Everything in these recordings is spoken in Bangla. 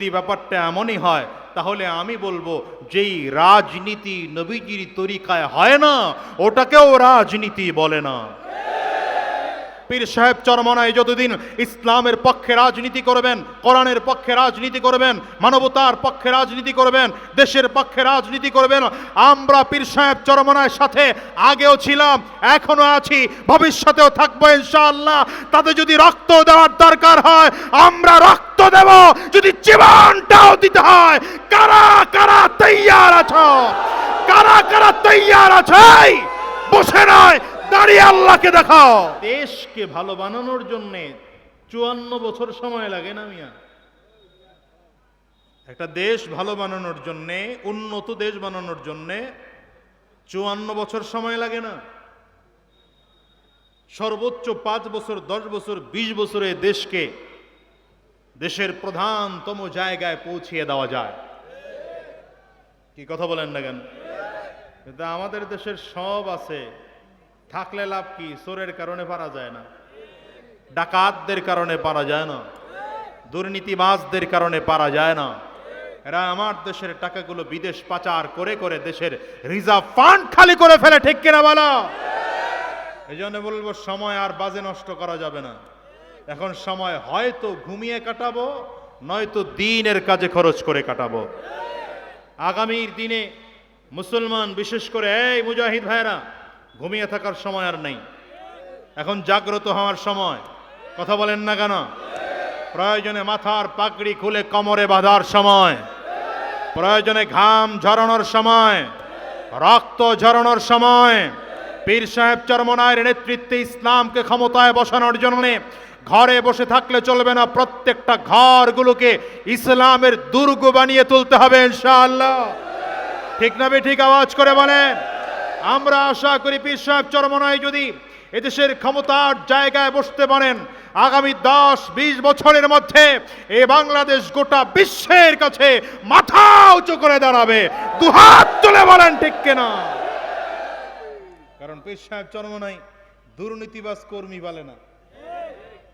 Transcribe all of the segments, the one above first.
যদি ব্যাপারটা এমনই হয়, তাহলে আমি বলব যেই রাজনীতি নবীজির তরিকায় হয় না, ওটাকেও রাজনীতি বলে না। পীর সাহেব চরমনায় যতদিন ইসলামের পক্ষে রাজনীতি করবেন, কোরআনের পক্ষে রাজনীতি করবেন, মানবতার পক্ষে রাজনীতি করবেন, দেশের পক্ষে রাজনীতি করবেন, আমরা পীর সাহেব চরমনায় সাথে আগেও ছিলাম এখনও আছি, ভবিষ্যতেও থাকব ইনশাআল্লাহ। তাতে যদি রক্ত দেওয়ার দরকার হয়, আমরা রক্ত দেব। যদি জীবনটাও দিতে হয়, কারা কারা তৈয়ার আছো? কারা কারা তৈয়ার আছে? বসে নয় দাঁড়িয়ে আল্লাহকে দেখাও। দেশকে ভালো বানানোর জন্য চুয়ান্ন বছর সময় লাগে না মিয়া। একটা দেশ ভালো বানানোর জন্যে, উন্নত দেশ বানানোর জন্যে চুয়ান্ন বছর সময় লাগে না। সর্বোচ্চ পাঁচ বছর, দশ বছর, বিশ বছরে দেশকে দেশের প্রধানতম জায়গায় পৌঁছিয়ে দেওয়া যায়। কি কথা বলেন না কেন? কিন্তু আমাদের দেশের সব আছে। থাকলে লাভ কি? চোরের কারণে পারা যায় না। ডাকাতদের কারণে পারা যায় না। দুর্নীতিবাজদের কারণে পারা যায় না। এরা আমার দেশের টাকাগুলো বিদেশ পাচার করে করে দেশের রিজার্ভ ফান্ড খালি করে ফেলে, ঠিক কিনা বলো? এই জন্য বলব, সময় আর বাজে নষ্ট করা যাবে না। এখন সময় হয়তো ঘুমিয়ে কাটাবো নয়তো দিনের কাজে খরচ করে কাটাবো। আগামীর দিনে মুসলমান, বিশেষ করে, এই মুজাহিদ ভাইরা ঘুমিয়ে থাকার সময় আর নেই। এখন জাগ্রত হওয়ার সময়। কথা বলেন না কেন? প্রয়োজনে মাথার পাগড়ি খুলে কমরে বাঁধার সময়। প্রয়োজনে ঘাম ঝরানোর সময়। রক্ত ঝরানোর সময়। পীর সাহেব চরমনায়ের নেতৃত্বে ইসলামকে ক্ষমতায় বসানোর জন্য ঘরে বসে থাকলে চলবে না, প্রত্যেকটা ঘরগুলোকে ইসলামের দুর্গ বানিয়ে তুলতে হবে ইনশাআল্লাহ। ঠিক না ঠিক আওয়াজ করে বলেন। আমরা আশা করি পীর সাহেব চরমনায় যদি এদেশের ক্ষমতার জায়গায় বসতে পারেন, আগামী দশ, বিশ বছরের মধ্যে এই বাংলাদেশ গোটা বিশ্বের কাছে মাথা উঁচু করে দাঁড়াবে। দুহাত তুলে বলেন ঠিক কেনা? কারণ পীর সাহেব চরমনাই দুর্নীতিবাজ কর্মী বলে না।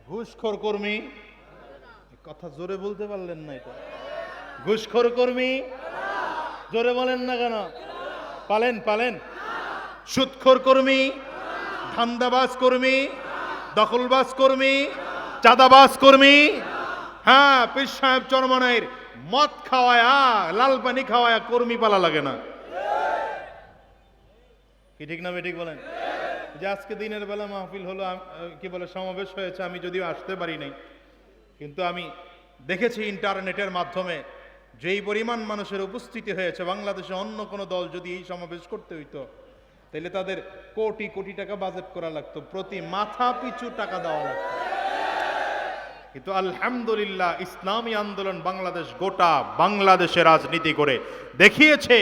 ঘুষখোর কর্মী। কথা জোরে বলতে পারলেন না এটা। ঘুষখোর কর্মী। জোরে বলেন না কেন? পালেন পালেন। সুৎখোর কর্মী, ধান্দাবাজ কর্মী, দখলবাজ কর্মী, চাঁদাবাজ কর্মী হ্যাঁ পীর সাহেব চরমনের মদ খাওয়ায়া, লাল পানি খাওয়ায়া কর্মী পালা লাগে না। কি ঠিক না ঠিক বলেন? যে আজকে দিনের বেলা মাহফিল হলো কি বলে, সমাবেশ হয়েছে, আমি যদিও আসতে পারি নাই, কিন্তু আমি দেখেছি ইন্টারনেটের মাধ্যমে যেই পরিমাণ মানুষের উপস্থিতি হয়েছে, বাংলাদেশে অন্য কোনো দল যদি এই সমাবেশ করতে হইতো তাহলে তাদের কোটি কোটি টাকা বাজেট করা লাগতো, প্রতি মাথা পিছু টাকা দেওয়া লাগতো। কিন্তু আলহামদুলিল্লাহ ইসলামী আন্দোলন বাংলাদেশ গোটা বাংলাদেশে রাজনীতি করে দেখিয়েছে,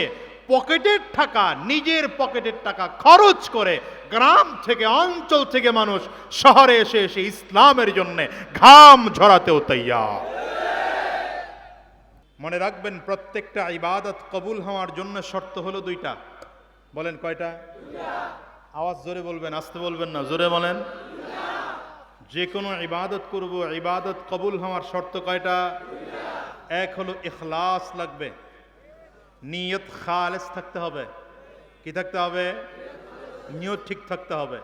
পকেটের টাকা, নিজের পকেটের টাকা খরচ করে গ্রাম থেকে অঞ্চল থেকে মানুষ শহরে এসে এসে ইসলামের জন্য ঘাম ঝরাতেও তৈয়ার। মনে রাখবেন, প্রত্যেকটা ইবাদত কবুল হওয়ার জন্য শর্ত হলো দুইটা। বলেন কয়টা? আওয়াজ জোরে বলবেন, আসতে বলবেন না, জোরে বলেন। যে কোনো ইবাদত করব, ইবাদত কবুল হওয়ার শর্ত কয়টা? এক হলো ইখলাস লাগবে। নিয়ত খালেস থাকতে হবে। কি থাকতে হবে? নিয়ত ঠিক থাকতে হবে।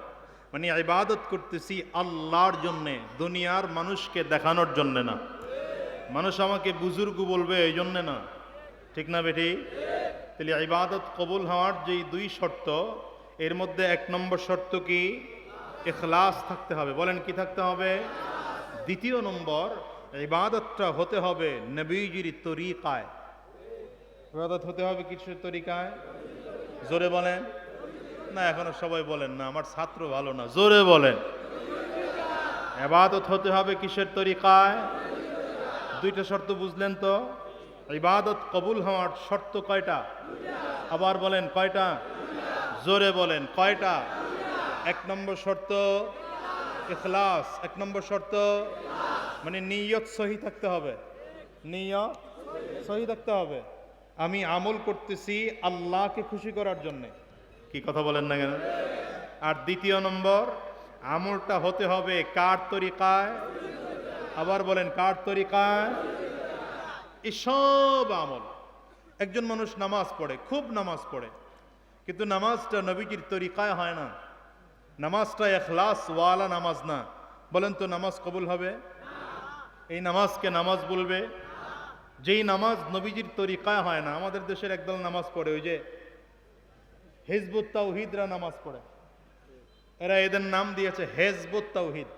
মানে ইবাদত করতেছি আল্লাহর জন্যে, দুনিয়ার মানুষকে দেখানোর জন্যে না। মানুষ আমাকে বুজুর্গ বলবে এই জন্যে না। ঠিক না বেটি? তাহলে ইবাদত কবুল হওয়ার যেই দুই শর্ত, এর মধ্যে এক নম্বর শর্ত কি? এখলাস থাকতে হবে। বলেন কি থাকতে হবে? দ্বিতীয় নম্বর, ইবাদতটা হতে হবে নবীজির তরিকায়। ইবাদত হতে হবে কিসের তরিকায়? জোরে বলেন। না, এখনও সবাই বলেন না, আমার ছাত্র ভালো না, জোরে বলেন। এবাদত হতে হবে কিসের তরিকায়? দুইটা শর্ত বুঝলেন তো? ইবাদত কবুল হওয়ার শর্ত কয়টা? আবার বলেন কয়টা? জোরে বলেন কয়টা? এক নম্বর শর্ত, ইখলাস। এক নম্বর শর্ত মানে নিয়ত সহি থাকতে হবে। নিয়ত সহি থাকতে হবে। আমি আমল করতেছি আল্লাহকে খুশি করার জন্যে। কি কথা বলেন না কেন? আর দ্বিতীয় নম্বর, আমলটা হতে হবে কার তরিকায়? আবার বলেন কার তরিকায়? এই সব আমল। একজন মানুষ নামাজ পড়ে, খুব নামাজ পড়ে, কিন্তু নামাজটা নবীজির তরিকায় হয় না। নামাজটা এখলাস ওয়ালা নামাজ না। বলেন তো নামাজ কবুল হবে? এই নামাজকে নামাজ বলবে? যেই নামাজ নবীজির তরিকায় হয় না, আমাদের দেশের একদল নামাজ পড়ে, ওই যে হেজবুত তাওহিদরা নামাজ পড়ে। এরা এদের নাম দিয়েছে হেজবুত তাওহিদ।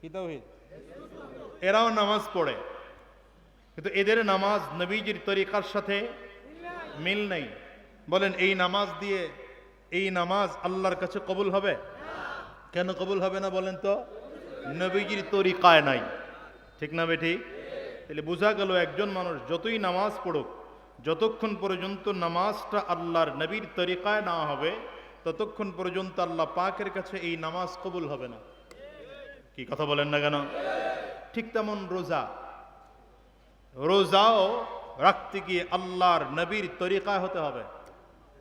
কি তাওহিদ? এরাও নামাজ পড়ে। কিন্তু এদের নামাজ নবীজির তরিকার সাথে মিল নেই। বলেন, এই নামাজ দিয়ে এই নামাজ আল্লাহর কাছে কবুল হবে? কেন কবুল হবে না বলেন তো? নবীজির তরিকায় নাই। ঠিক না বেঠি? তাহলে বোঝা গেল একজন মানুষ যতই নামাজ পড়ুক, যতক্ষণ পর্যন্ত নামাজটা আল্লাহর নবীর তরিকায় না হবে, ততক্ষণ পর্যন্ত আল্লাহ পাকের কাছে এই নামাজ কবুল হবে না। কি কথা বলেন না কেন? ঠিক তেমন রোজা রোজাও রাখতে গিয়ে আল্লাহর নবীর তরিকায় হতে হবে।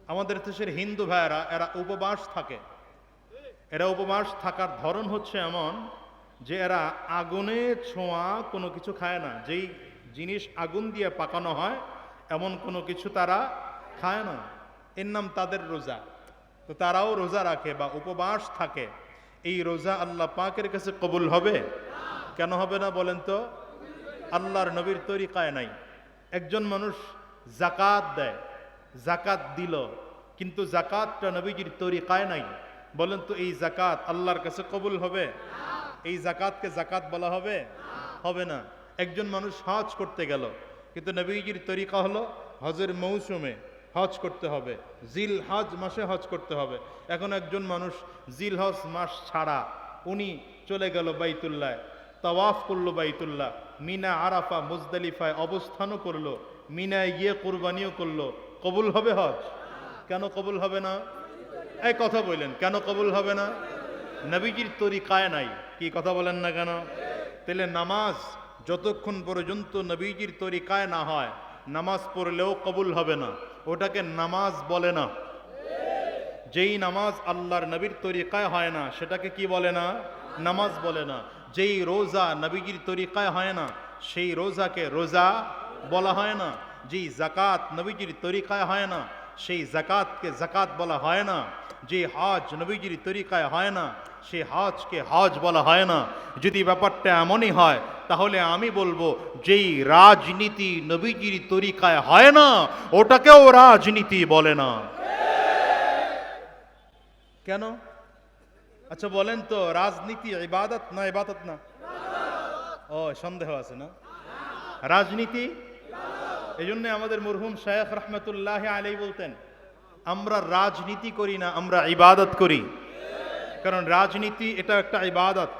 আমাদের দেশের হিন্দু ভাইয়েরা, এরা উপবাস থাকে। এরা উপবাস থাকার ধরন হচ্ছে এমন যে এরা আগুনে ছোঁয়া কোনো কিছু খায় না। যেই জিনিস আগুন দিয়ে পাকানো হয়, এমন কোনো কিছু তারা খায় না। এর নাম তাদের রোজা। তো তারাও রোজা রাখে বা উপবাস থাকে। এই রোজা আল্লাহ পাকের কাছে কবুল হবে? কেন হবে না বলেন তো? আল্লাহর নবীর তরিকায় নাই। একজন মানুষ জাকাত দেয় জাকাত দিল, কিন্তু জাকাতটা নবীজির তরিকায় নাই। বলেন তো, এই জাকাত আল্লাহর কাছে কবুল হবে? এই জাকাতকে জাকাত বলা হবে? হবে না। একজন মানুষ হজ করতে গেল, কিন্তু নবীজির তরিকা হলো হজের মৌসুমে হজ করতে হবে জিল হজ মাসে হজ করতে হবে। এখন একজন মানুষ জিল হজ মাস ছাড়া উনি চলে গেল বাইতুল্লায় তাওয়াফ করল বাইতুল্লাহ। মিনা আরাফা মুজদালিফায় অবস্থানও করল, মিনায় গিয়ে কোরবানিও করল। কবুল হবে হজ? কেন কবুল হবে না? এই কথা বললেন, কেন কবুল হবে না? নবীজির তরিকায় নাই। কি কথা বলেন না কেন? তাহলে নামাজ যতক্ষণ পর্যন্ত নবীজির তরিকায় না হয়, নামাজ পড়লেও কবুল হবে না। ওটাকে নামাজ বলে না। যেই নামাজ আল্লাহর নবীর তরিকায় হয় না, সেটাকে কি বলে না? নামাজ বলে না। যেই রোজা নবীজির তরিকায় হয় না, সেই রোজাকে রোজা বলা হয় না। যেই জাকাত নবীজির তরিকায় হয় না, সেই জাকাতকে জাকাত বলা হয় না। যে হজ নবীজির তরিকায় হয় না, সেই হজকে হজ বলা হয় না। যদি ব্যাপারটা এমনই হয়, তাহলে আমি বলব, যেই রাজনীতি নবীজির তরিকায় হয় না, ওটাকেও রাজনীতি বলে না। কেন? আচ্ছা বলেন তো, রাজনীতি ইবাদত না ইবাদত না? ও, সন্দেহ আছে না? রাজনীতি? এই জন্য আমাদের মরহুম শেখ রহমতুল্লাহ আলী বলতেন, আমরা রাজনীতি করি না, আমরা ইবাদত করি। কারণ রাজনীতি এটা একটা ইবাদত।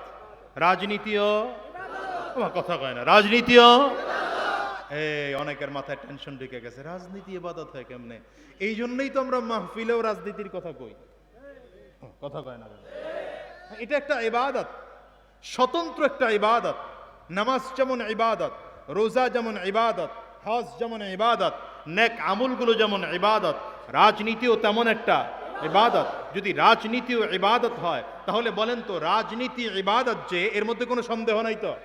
রাজনীতিও, আমার কথা কয় না, রাজনীতিও, এই অনেকের মাথায় টেনশন ঢুকে গেছে, রাজনীতি ইবাদত হয় কেমনে? এই জন্যই তো আমরা মাহফিলেও রাজনীতির কথা কই। কথা কয় না এটা একটা ইবাদত। স্বতন্ত্র একটা ইবাদত। নামাজ যেমন ইবাদত, রোজা যেমন ইবাদত, হজ যেমন ইবাদত, নেক আমুলগুলো যেমন ইবাদত, রাজনীতিও তেমন একটা ইবাদত। যদি রাজনীতিও ইবাদত হয়, তাহলে বলেন তো রাজনীতি ইবাদত যে, এর মধ্যে কোনো সন্দেহ নাই তো?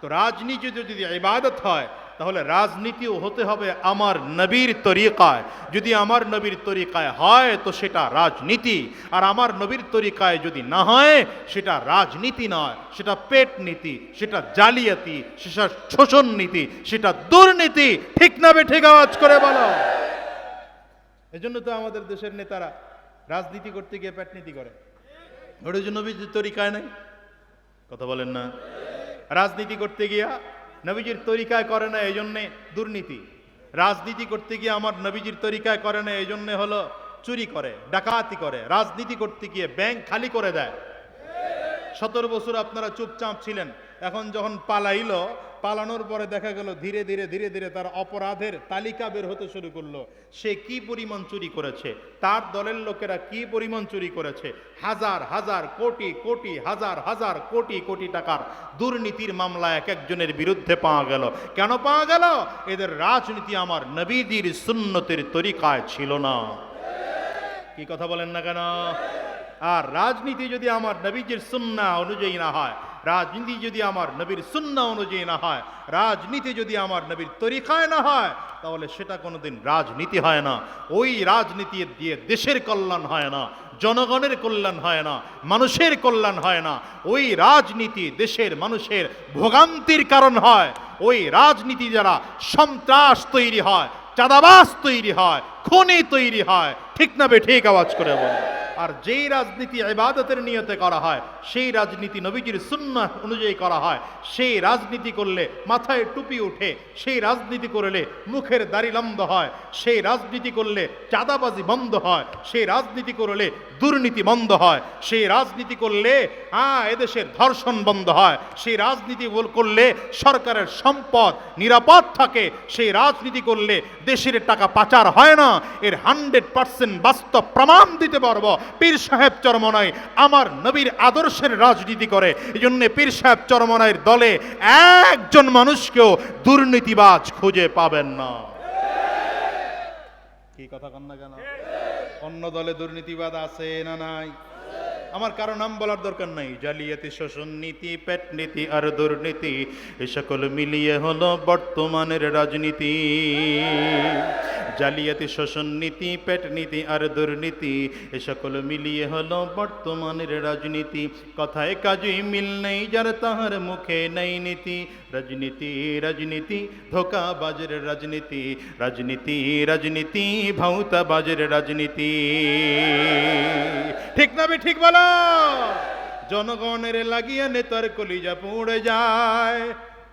তো রাজনীতি যদি ইবাদত হয় তাহলে রাজনীতিও হতে হবে আমার নবীর তরিকায়। যদি আমার নবীর তরিকায় হয়, তো সেটা রাজনীতি। আর আমার নবীর তরিকায় যদি না হয়, সেটা রাজনীতি নয়। সেটা পেট নীতি, সেটা জালিয়াতি, সেটা শোষণ নীতি, সেটা দুর্নীতি। ঠিক না ঠিক আওয়াজ করে বলো। এজন্য তো আমাদের দেশের নেতারা রাজনীতি করতে গিয়ে পেট নীতি করে। ওটার জন্য নবীর তরিকায় নাই? কথা বলেন না। রাজনীতি করতে গিয়া নবীজির তরিকায় করে না এই জন্যে দুর্নীতি। রাজনীতি করতে গিয়ে আমার নবীজির তরিকায় করে না এই জন্যে হলো চুরি করে, ডাকাতি করে। রাজনীতি করতে গিয়ে ব্যাংক খালি করে দেয়। সতেরো বছর আপনারা চুপচাপ ছিলেন। এখন যখন পালাইলো পালানোর পরে দেখা গেল ধীরে ধীরে ধীরে ধীরে তার অপরাধের তালিকা বের হতে শুরু করল। সে কি পরিমাণ চুরি করেছে? তার দলের লোকেরা কি পরিমাণ চুরি করেছে? হাজার হাজার, কোটি কোটি, হাজার হাজার, কোটি কোটি টাকার দুর্নীতির মামলা এক একজনের বিরুদ্ধে পাওয়া গেল। কেন পাওয়া গেল? এদের রাজনীতি আমার নবীদির সুন্নতির তরিকায় ছিল না। কি কথা বলেন না কেন? আর রাজনীতি যদি আমার নবীজির সুন্না অনুযায়ী না হয় রাজনীতি যদি আমার নবীর সুন্না অনুযায়ী না হয়, রাজনীতি যদি আমার নবীর তরিকায় না হয়, তাহলে সেটা কোনোদিন রাজনীতি হয় না। ওই রাজনীতি দিয়ে দেশের কল্যাণ হয় না, জনগণের কল্যাণ হয় না, মানুষের কল্যাণ হয় না। ওই রাজনীতি দেশের মানুষের ভোগান্তির কারণ হয়। ওই রাজনীতি যারা সন্ত্রাস তৈরি হয় চাঁদাবাস তৈরি হয়, খুনি তৈরি হয়, ঠিক না বে ঠিক আওয়াজ করে বলে আর যেই রাজনীতি ইবাদতের নিয়তে করা হয়, সেই রাজনীতি নবীজির সুন্নাহ অনুযায়ী করা হয়। সেই রাজনীতি করলে মাথায় টুপি উঠে, সেই রাজনীতি করলে মুখের দাড়ি লম্ব হয়। সেই রাজনীতি করলে চাঁদাবাজি বন্ধ হয়। সেই রাজনীতি করলে দুর্নীতি বন্ধ হয়। সেই রাজনীতি করলে হ্যাঁ এদেশের ধর্ষণ বন্ধ হয়। সেই রাজনীতি করলে সরকারের সম্পদ নিরাপদ থাকে। সেই রাজনীতি করলে দেশের টাকা পাচার হয় না। এর হান্ড্রেড পার্সেন্ট বাস্তব প্রমাণ দিতে পারব। পীর সাহেব চরমনাই আমার নবীর আদর্শের রাজনীতি করে। এই জন্য পীর সাহেব চরমনাইয়ের দলে একজন মানুষকেও দুর্নীতিবাজ খুঁজে পাবেন না। কি কথা কন না কেন? অন্য দলে দুর্নীতিবাদ আছে না নাই? আমার কারও নাম বলার দরকার নাই। জালিয়াতি, শোষণ নীতি, পেট নীতি আর দুর্নীতি, এ সকল মিলিয়ে হলো বর্তমানের রাজনীতি। জালিয়াতি, শোষণ নীতি, পেট নীতি আর দুর্নীতি, এ সকল মিলিয়ে হলো বর্তমানের রাজনীতি। কথায় কাজই মিল নেই, যার তাহার মুখে নেই নীতি। রাজনীতি রাজনীতি ধোকা বাজের রাজনীতি। রাজনীতি রাজনীতি ভাউতা বাজের রাজনীতি। ঠিক না ঠিক বলো? জনগণের লাগিয়ে নেতার কলিজা পড়ে যায়,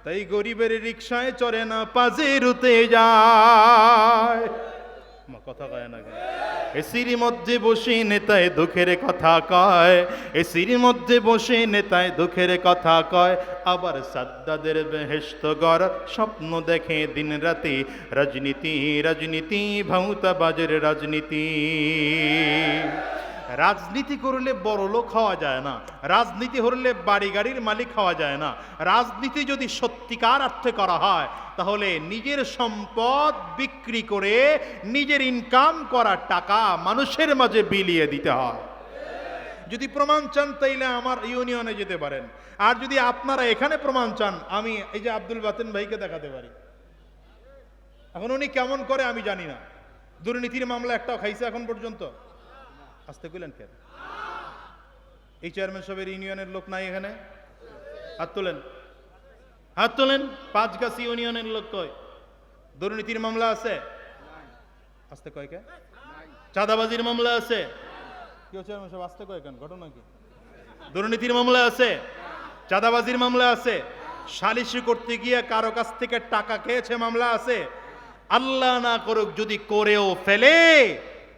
তাই গরিবের রিক্সায় চড়ে না, পাজেরুতে যায়। মা, কথা কয় না এসির মধ্যে বসে নেতায় দুঃখের কথা কয়, এসির মধ্যে বসে নেতায় দুঃখের কথা কয়। আবার সাদ্দাদের বেহেস্ত গর স্বপ্ন দেখে দিন রাতে, রাজনীতি রাজনীতি ভাউতা বাজের রাজনীতি। রাজনীতি করলে বড় লোক হওয়া যায় না। রাজনীতি হলে বাড়ি গাড়ির মালিক হওয়া যায় না। রাজনীতি যদি সত্যিকার অর্থে করা হয়, তাহলে নিজের সম্পদ বিক্রি করে নিজের ইনকাম করা টাকা মানুষের মাঝে বিলিয়ে দিতে হয়। যদি প্রমাণ চান, তাইলে আমার ইউনিয়নে যেতে পারেন। আর যদি আপনারা এখানে প্রমাণ চান, আমি এই যে আব্দুল বাতেন ভাইকে দেখাতে পারি। এখন উনি কেমন করে আমি জানি না। দুর্নীতির মামলা একটাও খাইছে এখন পর্যন্ত। আসতে কইলেন কেন এই চেয়ারম্যান সাহেবের ইউনিয়নের লোক নাই এখানে? হাত তোলেন। হাত তোলেন পাঁচ গাছ ইউনিয়নের লোক কয়? দুর্নীতির মামলা আছে? আসতে কয় কে? চাঁদাবাজির মামলা আছে? কেউ চেয়ারম্যান সাহেব আসতে কয় কেন? ঘটনা কি? দুর্নীতির মামলা আছে? চাঁদাবাজির মামলা আছে? সালিশি করতে গিয়ে কারও কাছ থেকে টাকা খেয়েছে মামলা আছে? আল্লাহ না করুক যদি করেও ফেলে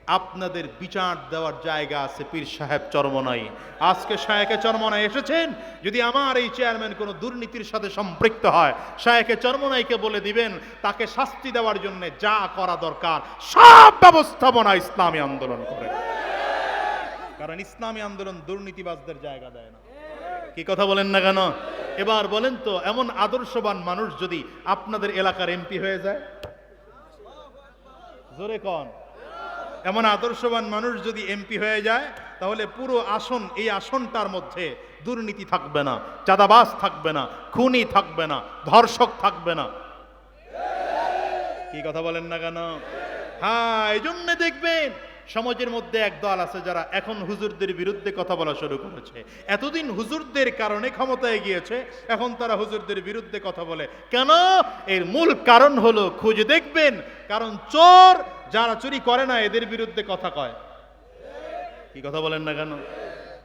আপনাদের বিচার দেওয়ার জায়গা আছে পীর সাহেব চরমনাই। আজকে শায়েকে চরমনাই এসেছেন। যদি আমার এই চেয়ারম্যান কোনো দুর্নীতির সাথে সম্পৃক্ত হয়, শায়েকে চরমনাইকে বলে দিবেন, তাকে শাস্তি দেওয়ার জন্য যা করা দরকার, সব ব্যবস্থাপনা ইসলামী আন্দোলন করে। কারণ ইসলামী আন্দোলন দুর্নীতিবাজদের জায়গা দেয় না। কি কথা বলেন না কেন? এবার বলেন তো, এমন আদর্শবান মানুষ যদি আপনাদের এলাকার এমপি হয়ে যায়? জোরে কন। এমন আদর্শবান মানুষ যদি এমপি হয়ে যায়, তাহলে পুরো আসন, এই আসনটার মধ্যে দুর্নীতি থাকবে না, চাঁদাবাজ থাকবে না, খুনি থাকবে না, ধর্ষক থাকবে না। কি কথা বলেন না কেন? হ্যাঁ এই জন্য দেখবেন, সমাজের মধ্যে এক দল আছে যারা এখন হুজুরদের বিরুদ্ধে কথা বলা শুরু করেছে। এতদিন হুজুরদের কারণে ক্ষমতায় গিয়েছে, এখন তারা হুজুরদের বিরুদ্ধে কথা বলে। কেন? এর মূল কারণ হলো, খুঁজে দেখবেন, কারণ চোর যারা চুরি করে না, এদের বিরুদ্ধে কথা কয়। কি কথা বলেন না কেন?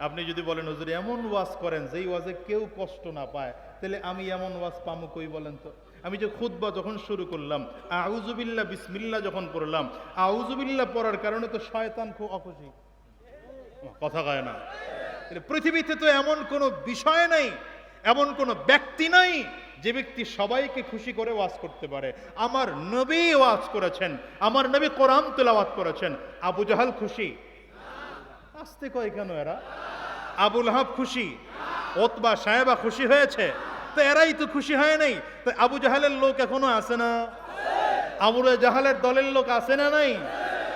আপনি যদি বলেন, হুজুর, এমন ওয়াজ করেন যেই ওয়াজে কেউ কষ্ট না পায়, তাহলে আমি এমন ওয়াজ পামু কই বলেন তো? আমি যে খুতবা যখন শুরু করলাম আউজুবিল্লাহ বিসমিল্লা যখন পড়লাম আউজুবিল্লাহ পড়ার কারণে তো শয়তান খুব অখুশি। কথা কয় না। পৃথিবীতে তো এমন কোনো বিষয় নাই, এমন কোনো ব্যক্তি নাই যে ব্যক্তি সবাইকে খুশি করে ওয়াজ করতে পারে, আমার নবী ওয়াজ করেছেন, আমার নবী কোরআন তেলাওয়াত করেছেন, আবু জাহাল খুশি? আসতে কয় কেন এরা? আবুল হাব খুশি? ওতবা সাহেবা খুশি হয়েছে? তো এরাই তো খুশি হয় নাই। তো আবু জাহালের লোক এখনও আছে না? আবুল জাহালের দলের লোক আছে না নাই?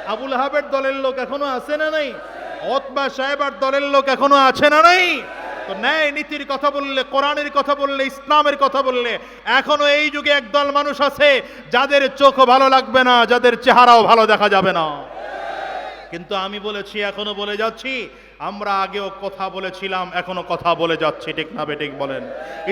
আবুল হাবের দলের লোক এখনও আছে না নাই? ওতবা সাহেবার দলের লোক এখনও আছে না নাই? তো ন্যায় নীতির কথা বললে, কোরআনের কথা বললে, ইসলামের কথা বললে, এখনও এই যুগে একদল মানুষ আছে যাদের চোখ ভালো লাগবে না, যাদের চেহারাও ভালো দেখা যাবে না। কিন্তু আমি বলেছি, এখনও বলে যাচ্ছি আমরা আগেও কথা বলেছিলাম, এখনও কথা বলে যাচ্ছি, ঠিক না বেঠিক বলেন?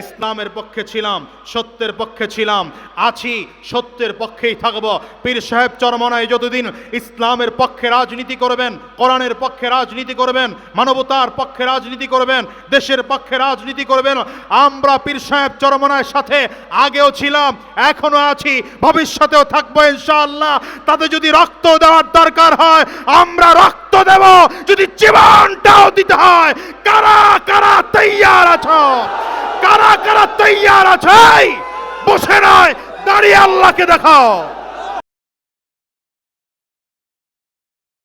ইসলামের পক্ষে ছিলাম, সত্যের পক্ষে ছিলাম, আছি, সত্যের পক্ষেই থাকব। পীর সাহেব চরমনায় যতদিন ইসলামের পক্ষে রাজনীতি করবেন, কোরআনের পক্ষে রাজনীতি করবেন, মানবতার পক্ষে রাজনীতি করবেন, দেশের পক্ষে রাজনীতি করবেন, আমরা পীর সাহেব চরমনায় সাথে আগেও ছিলাম, এখনও আছি, ভবিষ্যতেও থাকব ইনশাআল্লাহ। তাতে যদি রক্ত দেওয়ার দরকার হয়, আমরা রক্ত দেব। যদি জীবনটাও দিতে হয়, কারা কারা তৈয়ার আছো? কারা কারা তৈয়ার আছে? বসে নয়, দাঁড়িয়ে আল্লাহকে দেখাও।